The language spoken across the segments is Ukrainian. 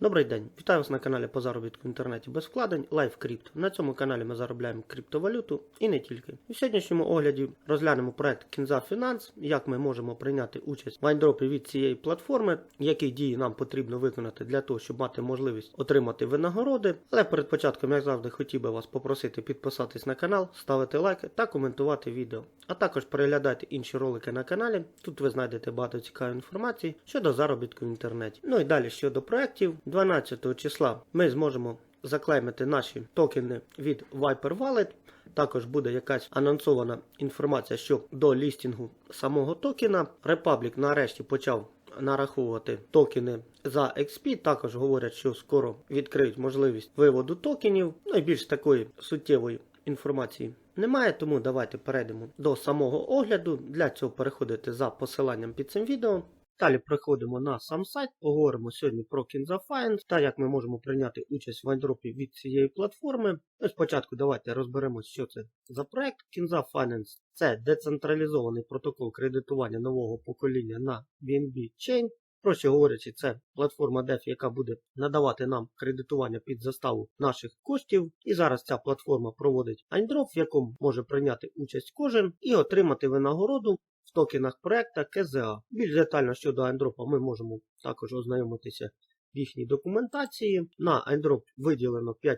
Добрий день, вітаю вас на каналі по заробітку в інтернеті без вкладень LiveCrypt. На цьому каналі ми заробляємо криптовалюту і не тільки. У сьогоднішньому огляді розглянемо проект Кінза Finance, як ми можемо прийняти участь в айндропі від цієї платформи, які дії нам потрібно виконати для того, щоб мати можливість отримати винагороди. Але перед початком, як завжди, хотів би вас попросити підписатись на канал, ставити лайки та коментувати відео. А також переглядайте інші ролики на каналі. Тут ви знайдете багато цікавої інформації щодо заробітку в інтернеті. Ну і далі щодо проєктів. 12 числа ми зможемо заклеймити наші токени від Viper Wallet. Також буде якась анонсована інформація щодо лістінгу самого токена. Republic нарешті почав нараховувати токени за XP. Також говорять, що скоро відкриють можливість виводу токенів. Ну і більш такої суттєвої інформації немає, тому давайте перейдемо до самого огляду. Для цього переходите за посиланням під цим відео. Далі приходимо на сам сайт, поговоримо сьогодні про Kinza Finance та як ми можемо прийняти участь в айдропі від цієї платформи. Ну, спочатку давайте розберемося, що це за проект. Kinza Finance це децентралізований протокол кредитування нового покоління на BNB Chain. Проще говорячи, це платформа DeFi, яка буде надавати нам кредитування під заставу наших коштів. І зараз ця платформа проводить айндроп, в якому може прийняти участь кожен і отримати винагороду в токенах проекта КЗА. Більш детально щодо айндропа ми можемо також ознайомитися в їхній документації. На айндроп виділено 5%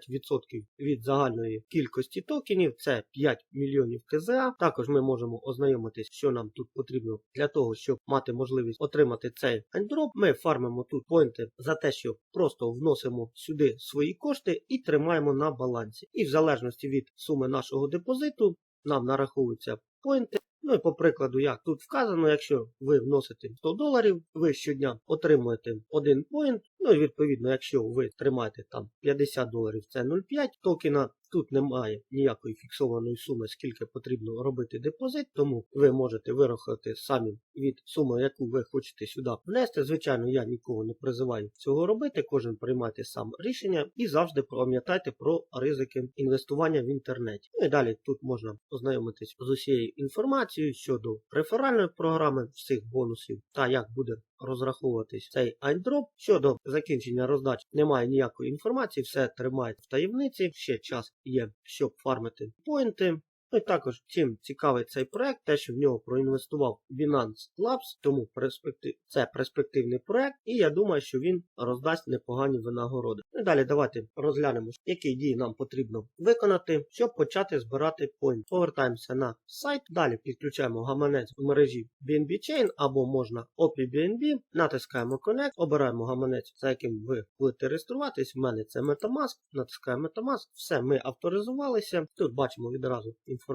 від загальної кількості токенів, це 5 мільйонів КЗА. Також ми можемо ознайомитись, що нам тут потрібно для того, щоб мати можливість отримати цей айндроп. Ми фармимо тут поінти за те, що просто вносимо сюди свої кошти і тримаємо на балансі. І в залежності від суми нашого депозиту нам нараховуються поінти. Ну і по прикладу, як тут вказано, якщо ви вносите 100 доларів, ви щодня отримуєте 1 поінт. Ну і відповідно, якщо ви тримаєте там 50 доларів, це 0,5 токена. Тут немає ніякої фіксованої суми, скільки потрібно робити депозит, тому ви можете вирахувати самі від суми, яку ви хочете сюди внести. Звичайно, я нікого не призиваю цього робити. Кожен приймайте сам рішення і завжди пам'ятайте про ризики інвестування в інтернеті. Ну і далі тут можна ознайомитись з усією інформацією щодо реферальної програми, всіх бонусів та як буде розраховуватись цей айдроп. Щодо закінчення роздач немає ніякої інформації, все тримають в таємниці. Ще час є, щоб фармити поінти. Ну і також чим цікавий цей проект, те, що в нього проінвестував Binance Labs, тому перспектив... це перспективний проект, і я думаю, що він роздасть непогані винагороди. Ну і далі давайте розглянемо, які дії нам потрібно виконати, щоб почати збирати поінт. Повертаємося на сайт. Далі підключаємо гаманець в мережі BNB Chain або можна OPI натискаємо Connect, обираємо гаманець, за яким ви будете реєструватись. У мене це Metamask, натискаємо Metamask, все, ми авторизувалися. Тут бачимо відразу інформацію,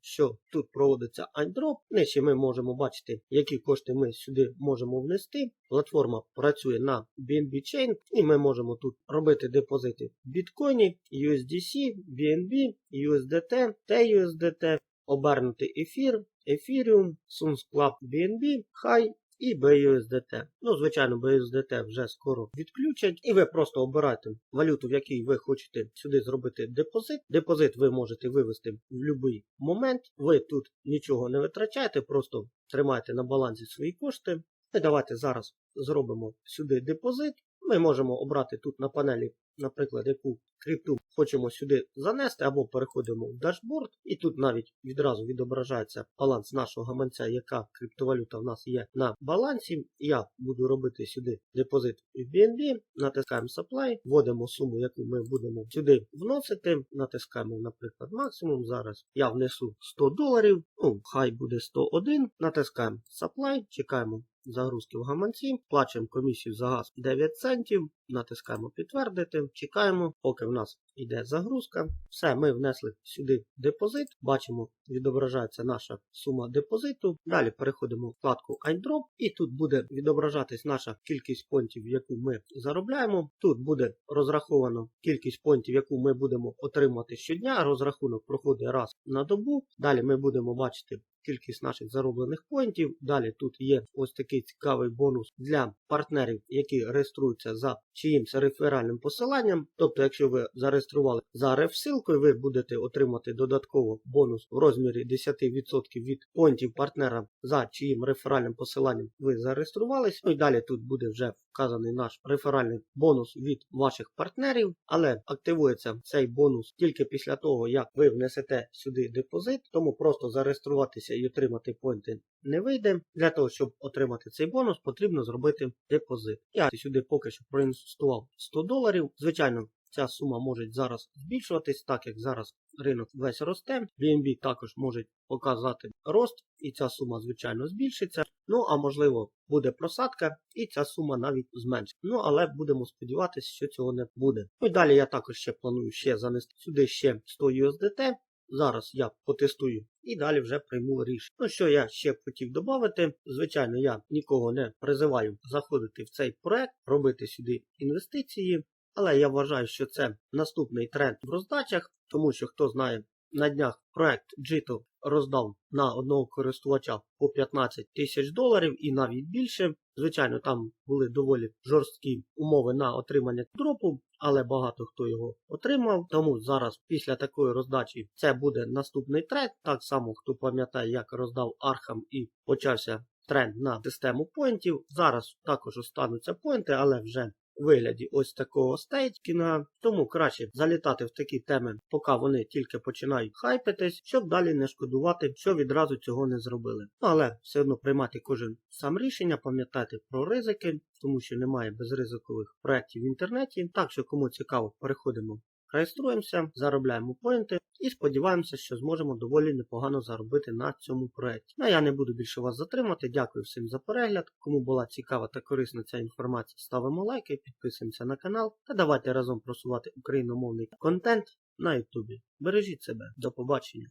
що тут проводиться айдроп. Нижче ми можемо бачити, які кошти ми сюди можемо внести. Платформа працює на BNB Chain, і ми можемо тут робити депозити в біткоїні, USDC, BNB, USDT, TUSDT, обернути ефір, Ethereum, SumsClub BNB, High і BUSDT. Ну, звичайно, BUSDT вже скоро відключать, і ви просто обираєте валюту, в якій ви хочете сюди зробити депозит. Депозит ви можете вивести в будь-який момент. Ви тут нічого не витрачаєте, просто тримаєте на балансі свої кошти. І давайте зараз зробимо сюди депозит. Ми можемо обрати тут на панелі, наприклад, яку крипту хочемо сюди занести, або переходимо в дашборд, і тут навіть відразу відображається баланс нашого гаманця, яка криптовалюта в нас є на балансі. Я буду робити сюди депозит в BNB, натискаємо Supply, вводимо суму, яку ми будемо сюди вносити. Натискаємо, наприклад, максимум. Зараз я внесу 100 доларів, ну, хай буде 101. Натискаємо Supply, чекаємо. Загрузки в гаманці, плачемо комісію за газ 9 центів, натискаємо підтвердити, чекаємо, поки в нас йде загрузка. Все, ми внесли сюди депозит. Бачимо, відображається наша сума депозиту. Далі переходимо в вкладку iDrop, і тут буде відображатись наша кількість понтів, яку ми заробляємо. Тут буде розраховано кількість понтів, яку ми будемо отримати щодня. Розрахунок проходить раз на добу. Далі ми будемо бачити. Кількість наших зароблених поінтів. Далі тут є ось такий цікавий бонус для партнерів, які реєструються за чиїмсь реферальним посиланням. Тобто, якщо ви зареєстрували за реф-силкою, ви будете отримати додатково бонус в розмірі розмірі 10% від понтів партнера, за чиїм реферальним посиланням ви зареєструвались. Ну і далі тут буде вже вказаний наш реферальний бонус від ваших партнерів, але активується цей бонус тільки після того, як ви внесете сюди депозит, тому просто зареєструватися і отримати понти не вийде. Для того, щоб отримати цей бонус, потрібно зробити депозит. Я сюди поки що проінвестував 100 доларів. Звичайно, ця сума може зараз збільшуватись, так як зараз ринок весь росте. BNB також може показати рост, і ця сума, звичайно, збільшиться. Ну, а можливо, буде просадка, і ця сума навіть зменшиться. Ну, але будемо сподіватися, що цього не буде. Ну і далі я також ще планую ще занести сюди ще 100 USDT. Зараз я потестую і далі вже прийму рішення. Ну що я ще хотів додати. Звичайно, я нікого не призиваю заходити в цей проект, робити сюди інвестиції. Але я вважаю, що це наступний тренд в роздачах, тому що хто знає, на днях проект Jito роздав на одного користувача по 15 тисяч доларів і навіть більше. Звичайно, там були доволі жорсткі умови на отримання дропу, але багато хто його отримав. Тому зараз, після такої роздачі, це буде наступний тренд. Так само, хто пам'ятає, як роздав Архам і почався тренд на систему поінтів. Зараз також остануться поінти, але вже вигляді ось такого стейткіна, Тому краще залітати в такі теми, поки вони тільки починають хайпитись, щоб далі не шкодувати, що відразу цього не зробили. Ну, але все одно приймати кожен сам рішення, пам'ятати про ризики, тому що немає безризикових проєктів в інтернеті. Так що кому цікаво, переходимо. Реєструємося, заробляємо поінти і сподіваємося, що зможемо доволі непогано заробити на цьому проєкті. Ну я не буду більше вас затримати. Дякую всім за перегляд. Кому була цікава та корисна ця інформація, ставимо лайки, підписуємося на канал та давайте разом просувати україномовний контент на Ютубі. Бережіть себе, до побачення.